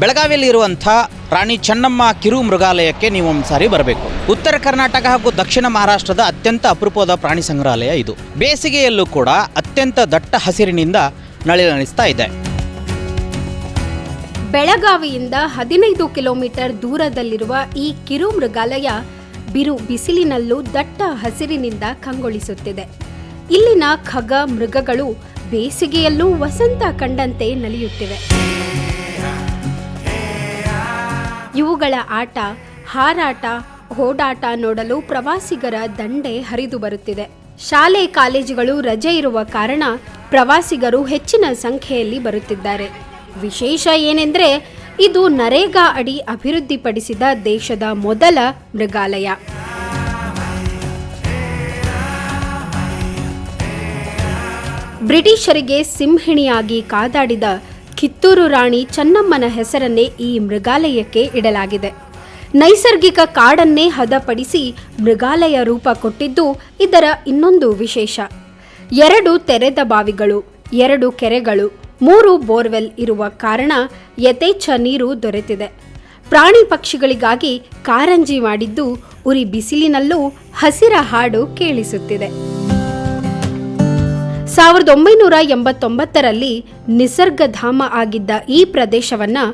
ಬೆಳಗಾವಿಯಲ್ಲಿ ಇರುವಂಥ ರಾಣಿ ಚೆನ್ನಮ್ಮ ಕಿರು ಮೃಗಾಲಯಕ್ಕೆ ನೀವು ಒಂದು ಸಾರಿ ಬರಬೇಕು. ಉತ್ತರ ಕರ್ನಾಟಕ ಹಾಗೂ ದಕ್ಷಿಣ ಮಹಾರಾಷ್ಟ್ರದ ಅತ್ಯಂತ ಅಪರೂಪದ ಪ್ರಾಣಿ ಸಂಗ್ರಹಾಲಯ ಇದು. ಬೇಸಿಗೆಯಲ್ಲೂ ಕೂಡ ಅತ್ಯಂತ ದಟ್ಟ ಹಸಿರಿನಿಂದ ನಳಿನಳಿಸ್ತಾ ಇದೆ. ಬೆಳಗಾವಿಯಿಂದ ಹದಿನೈದು ಕಿಲೋಮೀಟರ್ ದೂರದಲ್ಲಿರುವ ಈ ಕಿರು ಮೃಗಾಲಯ ಬಿರು ಬಿಸಿಲಿನಲ್ಲೂ ದಟ್ಟ ಹಸಿರಿನಿಂದ ಕಂಗೊಳಿಸುತ್ತಿದೆ. ಇಲ್ಲಿನ ಖಗ ಮೃಗಗಳು ಬೇಸಿಗೆಯಲ್ಲೂ ವಸಂತ ಕಂಡಂತೆ ನಲಿಯುತ್ತಿವೆ. ಇವುಗಳ ಆಟ, ಹಾರಾಟ, ಓಡಾಟ ನೋಡಲು ಪ್ರವಾಸಿಗರ ದಂಡೆ ಹರಿದು ಬರುತ್ತಿದೆ. ಶಾಲೆ, ಕಾಲೇಜುಗಳು ರಜೆ ಇರುವ ಕಾರಣ ಪ್ರವಾಸಿಗರು ಹೆಚ್ಚಿನ ಸಂಖ್ಯೆಯಲ್ಲಿ ಬರುತ್ತಿದ್ದಾರೆ. ವಿಶೇಷ ಏನೆಂದರೆ, ಇದು ನರೇಗಾ ಅಡಿ ಅಭಿವೃದ್ಧಿಪಡಿಸಿದ ದೇಶದ ಮೊದಲ ಮೃಗಾಲಯ. ಬ್ರಿಟಿಷರಿಗೆ ಸಿಂಹಿಣಿಯಾಗಿ ಕಾದಾಡಿದ ಕಿತ್ತೂರು ರಾಣಿ ಚೆನ್ನಮ್ಮನ ಹೆಸರನ್ನೇ ಈ ಮೃಗಾಲಯಕ್ಕೆ ಇಡಲಾಗಿದೆ. ನೈಸರ್ಗಿಕ ಕಾಡನ್ನೇ ಹದಪಡಿಸಿ ಮೃಗಾಲಯ ರೂಪ ಕೊಟ್ಟಿದ್ದು ಇದರ ಇನ್ನೊಂದು ವಿಶೇಷ. ಎರಡು ತೆರೆದ ಬಾವಿಗಳು, ಎರಡು ಕೆರೆಗಳು, ಮೂರು ಬೋರ್ವೆಲ್ ಇರುವ ಕಾರಣ ಯಥೇಚ್ಛ ನೀರು ದೊರೆತಿದೆ. ಪ್ರಾಣಿ ಪಕ್ಷಿಗಳಿಗಾಗಿ ಕಾರಂಜಿ ಮಾಡಿದ್ದು ಉರಿ ಬಿಸಿಲಿನಲ್ಲೂ ಹಸಿರ ಹಾಡು ಕೇಳಿಸುತ್ತಿದೆ. ಸಾವಿರದ ಒಂಬೈನೂರ ಎಂಬತ್ತೊಂಬತ್ತರಲ್ಲಿ ನಿಸರ್ಗಧಾಮ ಆಗಿದ್ದ ಈ ಪ್ರದೇಶವನ್ನು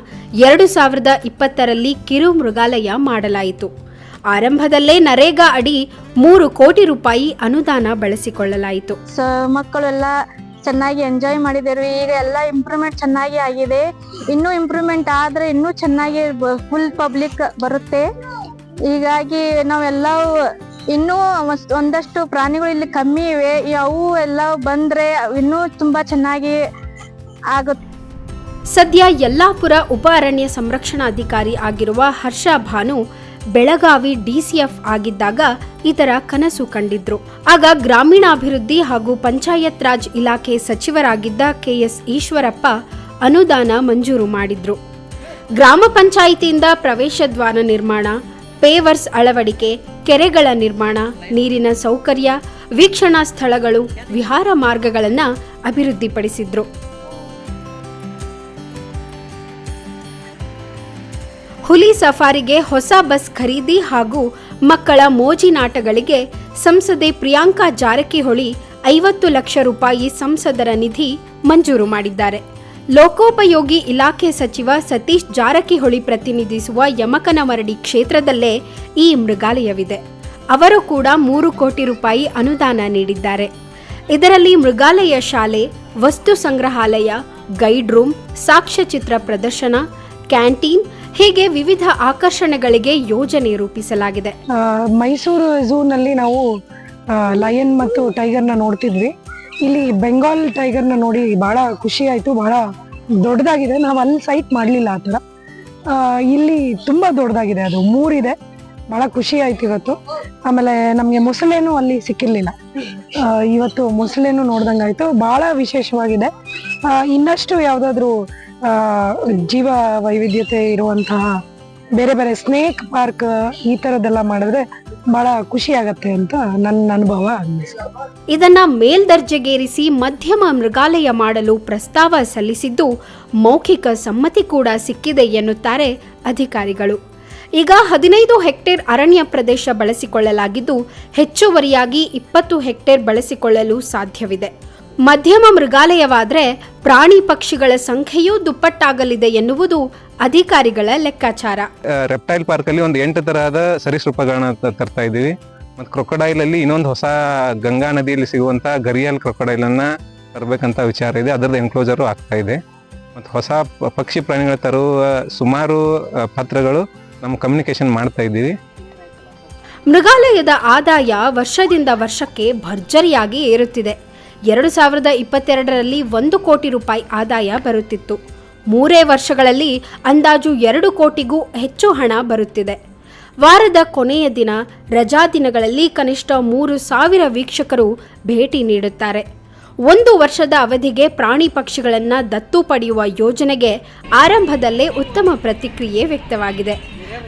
ಎರಡು ಸಾವಿರದ ಇಪ್ಪತ್ತರಲ್ಲಿ ಕಿರು ಮೃಗಾಲಯ ಮಾಡಲಾಯಿತು. ಆರಂಭದಲ್ಲೇ ನರೇಗಾ ಅಡಿ ಮೂರು ಕೋಟಿ ರೂಪಾಯಿ ಅನುದಾನ ಬಳಸಿಕೊಳ್ಳಲಾಯಿತು. ಮಕ್ಕಳೆಲ್ಲ ಚೆನ್ನಾಗಿ ಎಂಜಾಯ್ ಮಾಡಿದರು. ಈಗ ಎಲ್ಲ ಇಂಪ್ರೂವ್ಮೆಂಟ್ ಚೆನ್ನಾಗಿ ಆಗಿದೆ. ಇನ್ನೂ ಇಂಪ್ರೂವ್ಮೆಂಟ್ ಆದರೆ ಇನ್ನೂ ಚೆನ್ನಾಗಿ ಫುಲ್ ಪಬ್ಲಿಕ್ ಬರುತ್ತೆ. ಹೀಗಾಗಿ ನಾವೆಲ್ಲ ಇನ್ನೂ ಒಂದಷ್ಟು ಪ್ರಾಣಿಗಳು ಇಲ್ಲಿ ಕಮ್ಮಿ ಇವೆ. ಅವು ಎಲ್ಲ ಬಂದ್ರೆ ಇನ್ನೂ ತುಂಬಾ ಚೆನ್ನಾಗಿ ಆಗುತ್ತೆ. ಸದ್ಯ ಯಲ್ಲಾಪುರ ಉಪ ಅರಣ್ಯ ಸಂರಕ್ಷಣಾಧಿಕಾರಿ ಆಗಿರುವ ಹರ್ಷ ಭಾನು ಬೆಳಗಾವಿ ಡಿಸಿಎಫ್ ಆಗಿದ್ದಾಗ ಇತರ ಕನಸು ಕಂಡಿದ್ರು. ಆಗ ಗ್ರಾಮೀಣಾಭಿವೃದ್ಧಿ ಹಾಗೂ ಪಂಚಾಯತ್ ರಾಜ್ ಇಲಾಖೆ ಸಚಿವರಾಗಿದ್ದ ಕೆಎಸ್ ಈಶ್ವರಪ್ಪ ಅನುದಾನ ಮಂಜೂರು ಮಾಡಿದ್ರು. ಗ್ರಾಮ ಪಂಚಾಯಿತಿಯಿಂದ ಪ್ರವೇಶ ದ್ವಾರ ನಿರ್ಮಾಣ, ಪೇವರ್ಸ್ ಅಳವಡಿಕೆ ಕೆರೆಗಳ ನಿರ್ಮಾಣ, ನೀರಿನ ಸೌಕರ್ಯ, ವೀಕ್ಷಣಾ ಸ್ಥಳಗಳು, ವಿಹಾರ ಮಾರ್ಗಗಳನ್ನು ಅಭಿವೃದ್ಧಿಪಡಿಸಿದ್ರು. ಹುಲಿ ಸಫಾರಿಗೆ ಹೊಸ ಬಸ್ ಖರೀದಿ ಹಾಗೂ ಮಕ್ಕಳ ಮೋಜಿನಾಟಗಳಿಗೆ ಸಂಸದೆ ಪ್ರಿಯಾಂಕಾ ಜಾರಕಿಹೊಳಿ ಐವತ್ತು ಲಕ್ಷ ರೂಪಾಯಿ ಸಂಸದರ ನಿಧಿ ಮಂಜೂರು ಮಾಡಿದ್ದಾರೆ. ಲೋಕೋಪಯೋಗಿ ಇಲಾಖೆ ಸಚಿವ ಸತೀಶ್ ಜಾರಕಿಹೊಳಿ ಪ್ರತಿನಿಧಿಸುವ ಯಮಕನಮರಡಿ ಕ್ಷೇತ್ರದಲ್ಲೇ ಈ ಮೃಗಾಲಯವಿದೆ. ಅವರು ಕೂಡ ಮೂರು ಕೋಟಿ ರೂಪಾಯಿ ಅನುದಾನ ನೀಡಿದ್ದಾರೆ. ಇದರಲ್ಲಿ ಮೃಗಾಲಯ ಶಾಲೆ, ವಸ್ತು ಸಂಗ್ರಹಾಲಯ, ಗೈಡ್ ರೂಮ್ ಸಾಕ್ಷ್ಯಚಿತ್ರ ಪ್ರದರ್ಶನ, ಕ್ಯಾಂಟೀನ್, ಹೀಗೆ ವಿವಿಧ ಆಕರ್ಷಣೆಗಳಿಗೆ ಯೋಜನೆ ರೂಪಿಸಲಾಗಿದೆ. ಮೈಸೂರು ಝೂನಲ್ಲಿ ನಾವು ಲಯನ್ ಮತ್ತು ಟೈಗರ್ನ ನೋಡ್ತಿದ್ವಿ. ಇಲ್ಲಿ ಬೆಂಗಾಲ್ ಟೈಗರ್ನ ನೋಡಿ ಬಹಳ ಖುಷಿ ಆಯಿತು, ಬಹಳ ದೊಡ್ಡದಾಗಿದೆ. ನಾವು ಅಲ್ಲಿ ಸೈಟ್ ಮಾಡಲಿಲ್ಲ ಆ ಥರ. ಇಲ್ಲಿ ತುಂಬ ದೊಡ್ಡದಾಗಿದೆ ಅದು. ಮೂರಿದೆ. ಬಹಳ ಖುಷಿ ಆಯ್ತು ಇವತ್ತು. ಆಮೇಲೆ ನಮಗೆ ಮೊಸಳೆನೂ ಅಲ್ಲಿ ಸಿಕ್ಕಿರ್ಲಿಲ್ಲ. ಇವತ್ತು ಮೊಸಳೆನೂ ಆಯಿತು. ಬಹಳ ವಿಶೇಷವಾಗಿದೆ. ಇನ್ನಷ್ಟು ಯಾವುದಾದ್ರೂ ಜೀವ ವೈವಿಧ್ಯತೆ ಇರುವಂತಹ ಬೇರೆ ಬೇರೆ ಸ್ನೇಕ್ ಪಾರ್ಕ್ ಈ ಥರದ್ದೆಲ್ಲ ಮಾಡಿದ್ರೆ ಬಹಳ ಖುಷಿ ಆಗತ್ತೆ ಅಂತ ನನ್ನ ಅನುಭವ ಇದನ್ನ ಮೇಲ್ದರ್ಜೆಗೇರಿಸಿ ಮಧ್ಯಮ ಮೃಗಾಲಯ ಮಾಡಲು ಪ್ರಸ್ತಾವ ಸಲ್ಲಿಸಿದ್ದು ಮೌಖಿಕ ಸಮ್ಮತಿ ಕೂಡ ಸಿಕ್ಕಿದೆ ಎನ್ನುತ್ತಾರೆ ಅಧಿಕಾರಿಗಳು. ಈಗ ಹದಿನೈದು ಹೆಕ್ಟೇರ್ ಅರಣ್ಯ ಪ್ರದೇಶ ಬಳಸಿಕೊಳ್ಳಲಾಗಿದ್ದು ಹೆಚ್ಚುವರಿಯಾಗಿ ಇಪ್ಪತ್ತು ಹೆಕ್ಟೇರ್ ಬಳಸಿಕೊಳ್ಳಲು ಸಾಧ್ಯವಿದೆ. ಮಧ್ಯಮ ಮೃಗಾಲಯವಾದರೆ ಪ್ರಾಣಿ ಪಕ್ಷಿಗಳ ಸಂಖ್ಯೆಯೂ ದುಪ್ಪಟ್ಟಾಗಲಿದೆ ಎನ್ನುವುದು ಅಧಿಕಾರಿಗಳ ಲೆಕ್ಕಾಚಾರ. ರೆಪ್ಟೈಲ್ ಪಾರ್ಕ್ ಅಲ್ಲಿ ಒಂದು ಎಂಟು ತರಹದ ಸರೀಸೃಪಗಳನ್ನ ತರ್ತಾ ಇದ್ದೀವಿ. ಮತ್ತು ಕ್ರೊಕೊಡೈಲ್ ಅಲ್ಲಿ ಇನ್ನೊಂದು ಹೊಸ ಗಂಗಾ ನದಿಯಲ್ಲಿ ಸಿಗುವಂತ ಗರಿಯಲ್ ಕ್ರೊಕೊಡೈಲ್ ಅನ್ನ ತರಬೇಕಂತ ವಿಚಾರ ಇದೆ. ಅದರದ್ದು ಎನ್ಕ್ಲೋಜರು ಆಗ್ತಾ ಇದೆ. ಮತ್ತು ಹೊಸ ಪಕ್ಷಿ ಪ್ರಾಣಿಗಳು ತರುವ ಸುಮಾರು ಪತ್ರಗಳು ನಮ್ಮ ಕಮ್ಯುನಿಕೇಶನ್ ಮಾಡ್ತಾ ಇದ್ದೀವಿ. ಮೃಗಾಲಯದ ಆದಾಯ ವರ್ಷದಿಂದ ವರ್ಷಕ್ಕೆ ಭರ್ಜರಿಯಾಗಿ ಏರುತ್ತಿದೆ. ಎರಡು ಸಾವಿರದ ಇಪ್ಪತ್ತೆರಡರಲ್ಲಿ ಒಂದು ಕೋಟಿ ರೂಪಾಯಿ ಆದಾಯ ಬರುತ್ತಿತ್ತು. ಮೂರೇ ವರ್ಷಗಳಲ್ಲಿ ಅಂದಾಜು ಎರಡು ಕೋಟಿಗೂ ಹೆಚ್ಚು ಹಣ ಬರುತ್ತಿದೆ. ವಾರದ ಕೊನೆಯ ದಿನ ರಜಾ ದಿನಗಳಲ್ಲಿ ಕನಿಷ್ಠ ಮೂರು ಸಾವಿರ ವೀಕ್ಷಕರು ಭೇಟಿ ನೀಡುತ್ತಾರೆ. ಒಂದು ವರ್ಷದ ಅವಧಿಗೆ ಪ್ರಾಣಿ ಪಕ್ಷಿಗಳನ್ನು ದತ್ತು ಪಡೆಯುವ ಯೋಜನೆಗೆ ಆರಂಭದಲ್ಲೇ ಉತ್ತಮ ಪ್ರತಿಕ್ರಿಯೆ ವ್ಯಕ್ತವಾಗಿದೆ.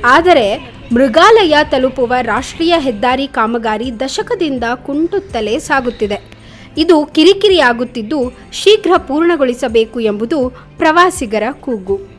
ಆದರೆ ಮೃಗಾಲಯ ತಲುಪುವ ರಾಷ್ಟ್ರೀಯ ಹೆದ್ದಾರಿ ಕಾಮಗಾರಿ ದಶಕದಿಂದ ಕುಂಟುತ್ತಲೇ ಸಾಗುತ್ತಿದೆ. ಇದು ಕಿರಿಕಿರಿಯಾಗುತ್ತಿದ್ದು ಶೀಘ್ರ ಪೂರ್ಣಗೊಳಿಸಬೇಕು ಎಂಬುದು ಪ್ರವಾಸಿಗರ ಕೂಗು.